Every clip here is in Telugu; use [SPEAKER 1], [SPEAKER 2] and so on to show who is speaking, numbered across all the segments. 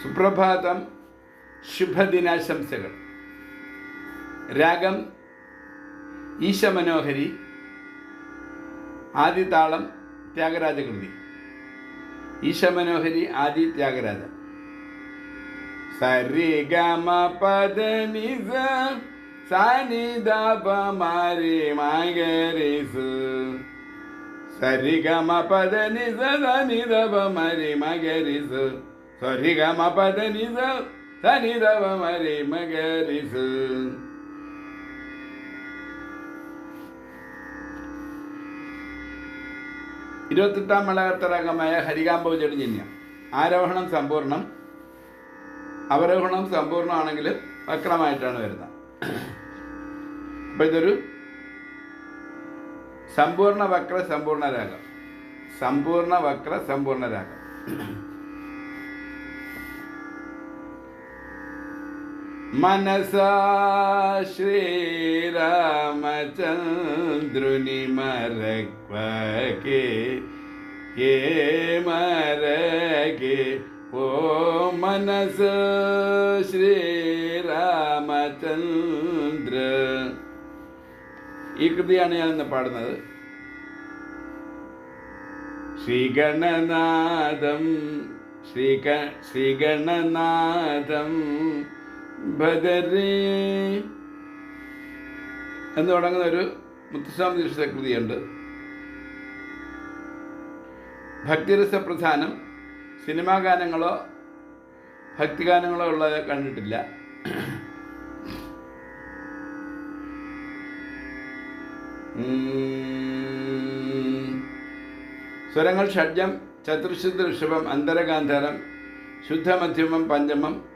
[SPEAKER 1] സുപ്രഭാതം ശുഭദിനാശംസകൾ. രാഗം ഈശമനോഹരി ആദിതാളം ത്യാഗരാജകൃതി. ഈശമനോഹരി ആദി ത്യാഗരാജ സരി ഗമ പദ നിസ സാനി ദപ മാരി മഗരിസ് സരി ഗമ പദ നിസ സനി ദപ മരി മഗരിസ് ഇരുപത്തെട്ടാം മലകത്തരകമായ ഹരികാമ്പ ജന്യം ആരോഹണം സമ്പൂർണം അവരോഹണം സമ്പൂർണമാണെങ്കിൽ വക്രമായിട്ടാണ് വരുന്നത്. അപ്പം ഇതൊരു സമ്പൂർണ വക്ര സമ്പൂർണ രാഗം. സമ്പൂർണ വക്ര സമ്പൂർണ രാഗം. മനസാ ശ്രീരാമചന്ദ്രുനി മരക്വകേ ఏ మరగే ఓ మనసు ശ്രീരാമചന്ദ്ര ഈ കൃതിയാണ് ഞാൻ ഇന്ന് പാടുന്നത് ശ്രീഗണനാഥം ശ്രീക ശ്രീഗണനാഥം ഭദരേ എന്ന് തുടങ്ങുന്ന ഒരു മുത്തുസ്വാമി ദീക്ഷിത കൃതിയുണ്ട്. ഭക്തിരസപ്രധാനം സിനിമാ ഗാനങ്ങളോ ഭക്തിഗാനങ്ങളോ ഉള്ളത് കണ്ടിട്ടില്ല. സ്വരങ്ങൾ ഷഡ്ജം ചതുർശുദ്ധ ഋഷഭം അന്തരഗാന്ധാരം ശുദ്ധമധ്യമം പഞ്ചമം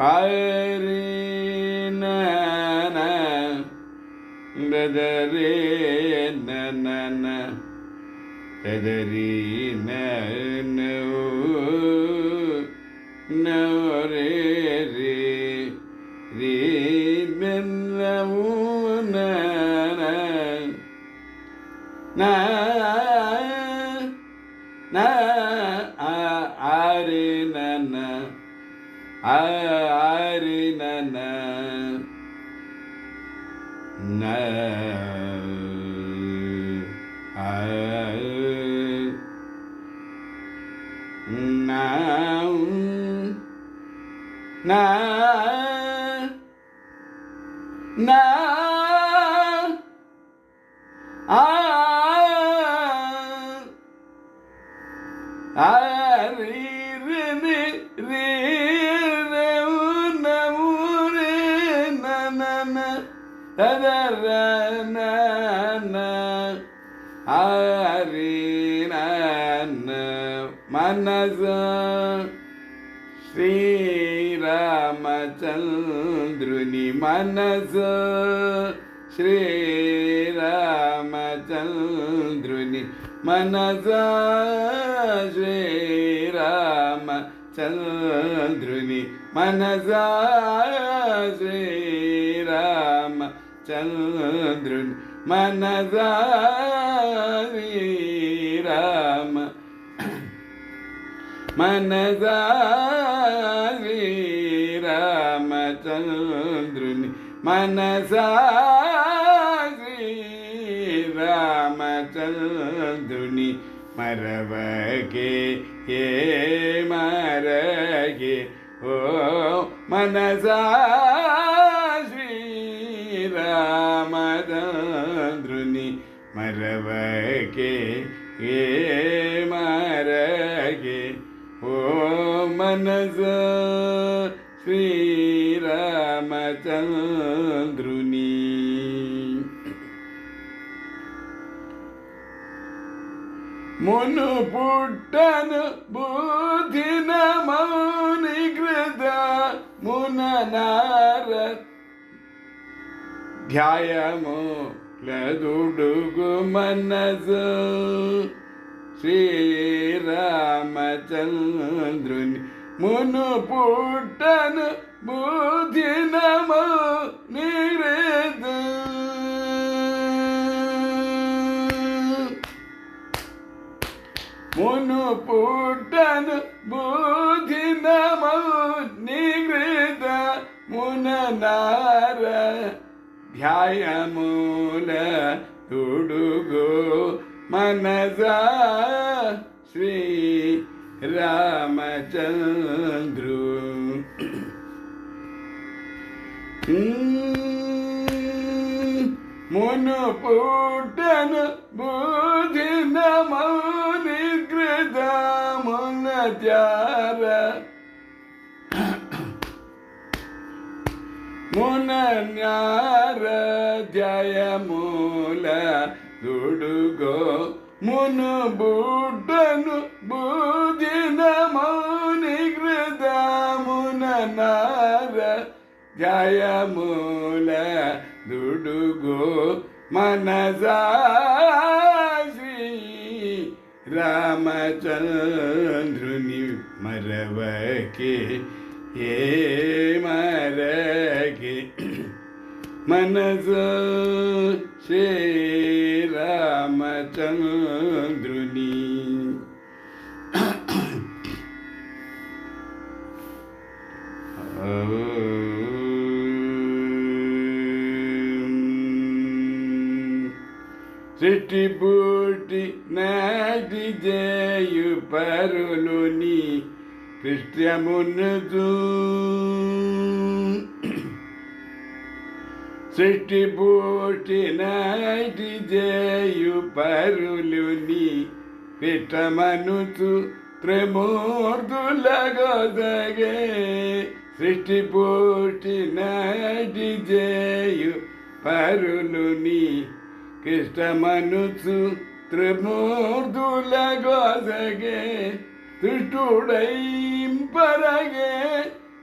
[SPEAKER 1] I na na a ri ri ni ri re na mu re na na na da da na na a ri मनस श्रीरामचन्द्रुनि मनस श्रीरामचन्द्रुनि मनस श्रीरामचन्द्रुनि मनस श्रीरामचन्द्रुनि मनस మనసా శ్రీరామచంద్రుని మనసా శ్రీరామచంద్రుని మరవకే ఏ మరగే ఓ మనసా శ్రీరామచంద్రుని మరవకే ఏ మనస శ్రీరామచంద్రుని మును పుట్టను బుధిన మౌని కృత మున నార ధ్యాయము లదుడుగు మనసు శ్రీరామచంద్రుని మును పుట్టను బుధినము నిరేదు మును పుట్టను బుధినము నిగృత మున నార ధ్యాయమూల తుడుగో మనసా శ్రీ రామచంద్రు. మును పుట్టను బుధిన మౌని కృత మున చార మున న్యార జయమూల దుడుగో మును బుడ్డను బుధిన జయమూల దుడుగో మనసా శ్రీ రామచంద్రుని మరవకే ఏ మరకే మనస శ్రీరామచంద్రుని సృష్టి బూటి నాటి జయు పరులుని కృష్ణమునదు సృష్టి బూటి నాటి జయు పరులుని కృష్ణమనుచు త్రిమూర్తులగొదగే. సృష్టి పూర్తి నాటి జయు పరులుని కృష్ణమనుచు త్రిమూర్తులగొదగే తుష్టుడైంపరగే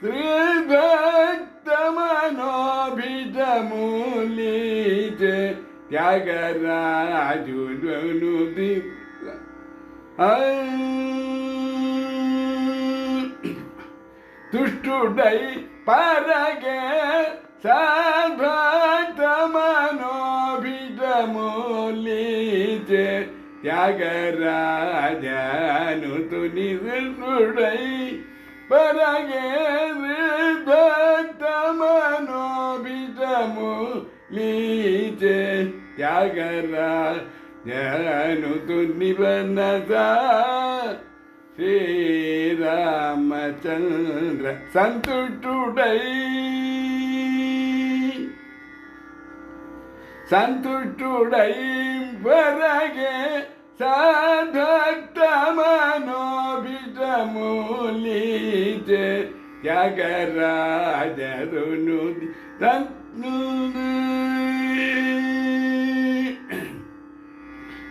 [SPEAKER 1] శ్రీభక్తమనోభిజమూలిచే త్యాగరాజును తుష్టుడై పరగే போலீஜ தியாகராஜனு துணிவில் நுழை பரகேறு தமனோபிதமு லீஜ தியாகராஜனு துணிவனதா? ஸ்ரீராமச்சந்திர சந்துட்டுடை శ్రీరామచంద్ర సంతుష్టుడై సంతుష్టుడై వరగే సద్భక్తమనోభిజమూలిచే త్యాగరాజరును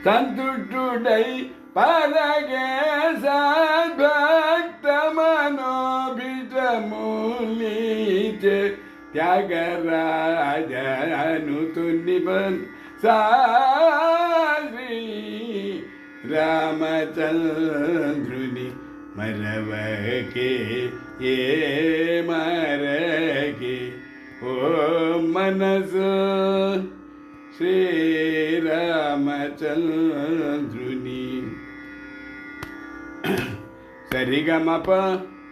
[SPEAKER 1] సంతుష్టుడై పరగే సద్భక్తమనోభిజమూలిచే త్యాగరాజను తునిబన్ సాశ్రీ రామచంద్రుని మరవకే ఏ మరకే? ఓ మనసు శ్రీరామచంద్రుని. సరిగమప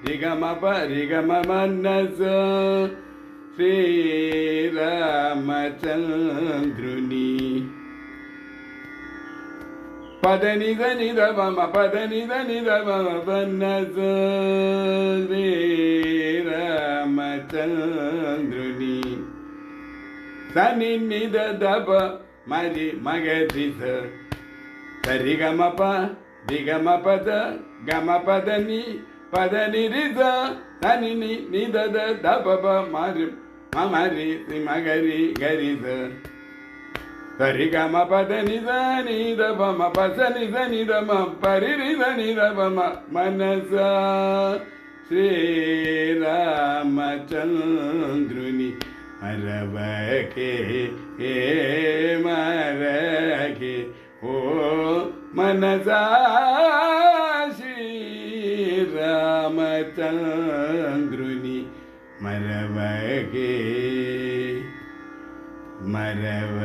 [SPEAKER 1] రిగమప రిగమ మనసు శ్రీరామచంద్రుని పదని దని దమ పదని దని దమ పన్నస శ్రీరామచంద్రుని సని నిద దబ మరి మగరి స సరిగమప దిగమ పద గమ పదని పదని రిజ సని ని నిదద దబ మరి మమరి మగరి గరిజ సరిగమ పద నిద నిద బమ పస నిద నిద మ పరి నిద నిద బమ మనస. శ్రీరామచంద్రుని మరవకే ఏ మరకే ఓ మనసా. శ్రీరామచంద్రుని मरव गे मरव